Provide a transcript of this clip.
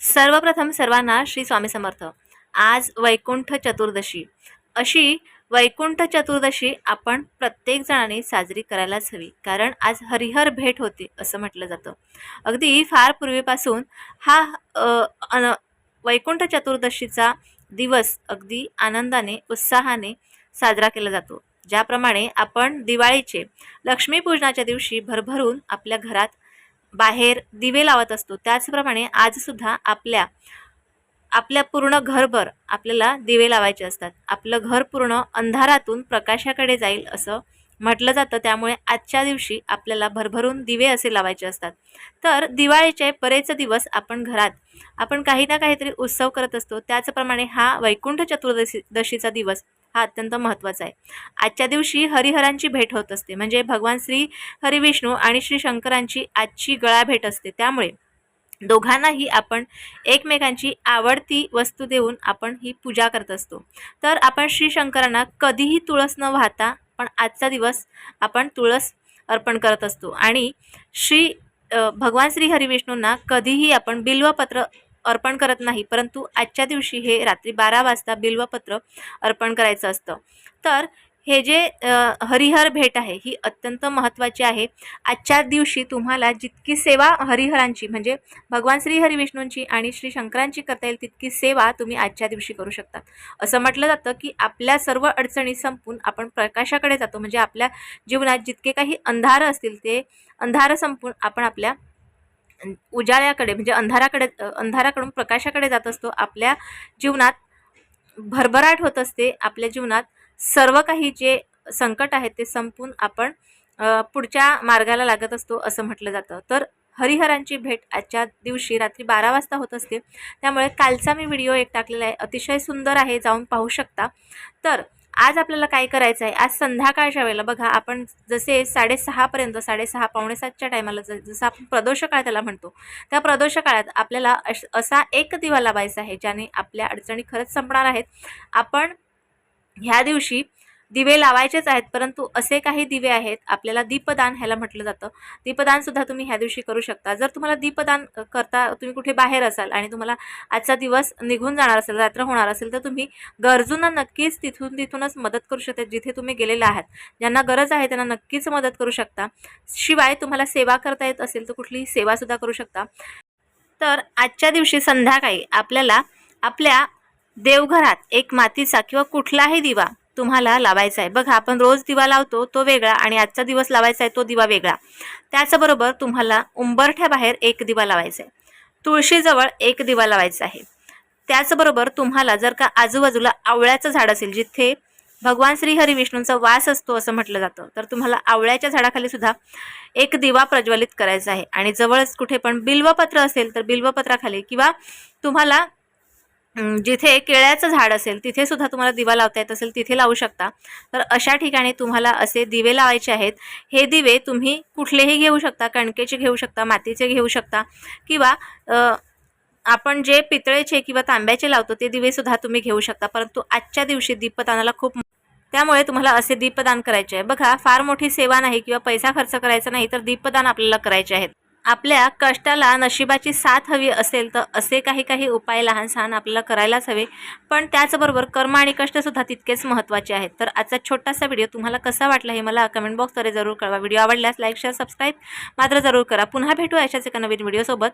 सर्वप्रथम सर्वांना श्री स्वामी समर्थ. आज वैकुंठ चतुर्दशी. अशी वैकुंठ चतुर्दशी आपण प्रत्येक जणाने साजरी करायलाच हवी. कारण आज हरिहर भेट होते असं म्हटलं जातं. अगदी फार पूर्वीपासून हा अन- वैकुंठ चतुर्दशीचा दिवस अगदी आनंदाने उत्साहाने साजरा केला जातो. ज्याप्रमाणे आपण दिवाळीचे लक्ष्मीपूजनाच्या दिवशी भरभरून आपल्या घरात बाहेर दिवे लावत असतो. त्याचप्रमाणे आजसुद्धा आपल्या आपल्या पूर्ण घरभर आपल्याला दिवे लावायचे असतात. आपलं घर पूर्ण अंधारातून प्रकाशाकडे जाईल असं म्हटलं जातं. त्यामुळे आजच्या दिवशी आपल्याला भरभरून दिवे असे लावायचे असतात. तर दिवाळीचे बरेच दिवस आपण घरात आपण काही ना काहीतरी उत्सव करत असतो. त्याचप्रमाणे हा वैकुंठ चतुर्दशी दशीचा दिवस हा अत्यंत महत्त्वाचा आहे. आजच्या दिवशी हरिहरांची भेट होत असते. म्हणजे भगवान श्री हरिविष्णू आणि श्री शंकरांची आजची गळा भेट असते. त्यामुळे दोघांनाही आपण एकमेकांची आवडती वस्तू देऊन आपण ही पूजा करत असतो. तर आपण श्री शंकरांना कधीही तुळस न वाहता पण आजचा दिवस आपण तुळस अर्पण करत असतो. आणि श्री भगवान श्री हरिविष्णूंना कधीही आपण बिल्वपत्र अर्पण करत नाही परंतु आजच्या दिवशी हे रात्री बारा वाजता बिल्वपत्र अर्पण करायचं असतं. तर हे जे हरिहर भेट आहे ही अत्यंत महत्त्वाची आहे. आजच्या दिवशी तुम्हाला जितकी सेवा हरिहरांची म्हणजे भगवान श्री हरिविष्णूंची आणि श्री शंकरांची करता येईल तितकी सेवा तुम्ही आजच्या दिवशी करू शकता. असं म्हटलं जातं की आपल्या सर्व अडचणी संपून आपण प्रकाशाकडे जातो म्हणजे आपल्या जीवनात जितके काही अंधार असतील ते अंधार संपून आपण आपल्या उजाळ्याकडे म्हणजे अंधाराकडे अंधाराकडून प्रकाशाकडे जात असतो. आपल्या जीवनात भरभराट होत असते. आपल्या जीवनात सर्व काही जे संकट आहेत ते संपून आपण पुढच्या मार्गाला लागत असतो असं म्हटलं जातं. तर हरिहरांची भेट आजच्या दिवशी रात्री बारा वाजता होत असते. त्यामुळे कालचा मी व्हिडिओ एक टाकलेला आहे. अतिशय सुंदर आहे. जाऊन पाहू शकता. तर आज आपल्याला काय करायचं आहे आज संध्याकाळच्या वेळेला बघा आपण जसे साडेसहापर्यंत साडेसहा पावणे सातच्या टायमाला ज जसं आपण प्रदोष काळ त्याला म्हणतो त्या प्रदोष काळात आपल्याला अश असा एक दिवा लावायचा आहे ज्याने आपल्या अडचणी खरंच संपणार आहेत. आपण ह्या दिवशी दिवे लावायचेच आहेत परंतु असे काही दिवे आहेत आपल्याला दीपदान ह्याला म्हटलं जातं. दीपदानसुद्धा तुम्ही ह्या दिवशी करू शकता. जर तुम्हाला दीपदान करता तुम्ही कुठे बाहेर असाल आणि तुम्हाला आजचा दिवस निघून जाणार असेल रात्र होणार असेल तर तुम्ही गरजूंना नक्कीच तिथून तिथूनच मदत करू शकता जिथे तुम्ही गेलेले आहात. ज्यांना गरज आहे त्यांना नक्कीच मदत करू शकता. शिवाय तुम्हाला सेवा करता येत असेल तर कुठलीही सेवासुद्धा करू शकता. तर आजच्या दिवशी संध्याकाळी आपल्याला आपल्या देवघरात एक मातीचा किंवा कुठलाही दिवा तुम्हाला लावायचा आहे. बघा आपण रोज दिवा लावतो तो वेगळा आणि आजचा दिवस लावायचा आहे तो दिवा वेगळा. त्याचबरोबर तुम्हाला उंबरठ्याबाहेर एक दिवा लावायचा आहे. तुळशीजवळ एक दिवा लावायचा आहे. त्याचबरोबर तुम्हाला जर का आजूबाजूला आवळ्याचं झाड असेल जिथे भगवान श्री हरिविष्णूंचा वास असतो असं म्हटलं जातं तर तुम्हाला आवळ्याच्या झाडाखाली सुद्धा एक दिवा प्रज्वलित करायचा आहे. आणि जवळच कुठे पण बिल्वपत्र असेल तर बिल्वपत्राखाली किंवा तुम्हाला जिथे केळ्याचं झाड असेल तिथे सुद्धा तुम्हाला दिवा लावता येत असेल तिथे लावू शकता. तर अशा ठिकाणी तुम्हाला असे दिवे लावायचे आहेत. हे दिवे तुम्ही कुठलेही घेऊ शकता कणकेचे घेऊ शकता मातीचे घेऊ शकता किंवा आपण जे पितळेचे किंवा तांब्याचे लावतो ते दिवेसुद्धा तुम्ही घेऊ शकता. परंतु आजच्या दिवशी दीपदानाला खूप त्यामुळे तुम्हाला असे दीपदान करायचे आहे. बघा फार मोठी सेवा नाही किंवा पैसा खर्च करायचा नाही तर दीपदान आपल्याला करायचे आहेत. आपल्या कष्टाला नशिबाची साथ हवी असेल तर असे काही काही उपाय लहान सहान आपल्याला करायलाच हवे. पण त्याचबरोबर कर्म आणि कष्टसुद्धा तितकेच महत्त्वाचे आहेत. तर आजचा छोटासा व्हिडिओ तुम्हाला कसा वाटला हे मला कमेंट बॉक्सद्वारे जरूर कळवा. व्हिडिओ आवडल्यास लाईक शेअर सबस्क्राईब मात्र जरूर करा. पुन्हा भेटू अशाच एका नवीन व्हिडिओसोबत.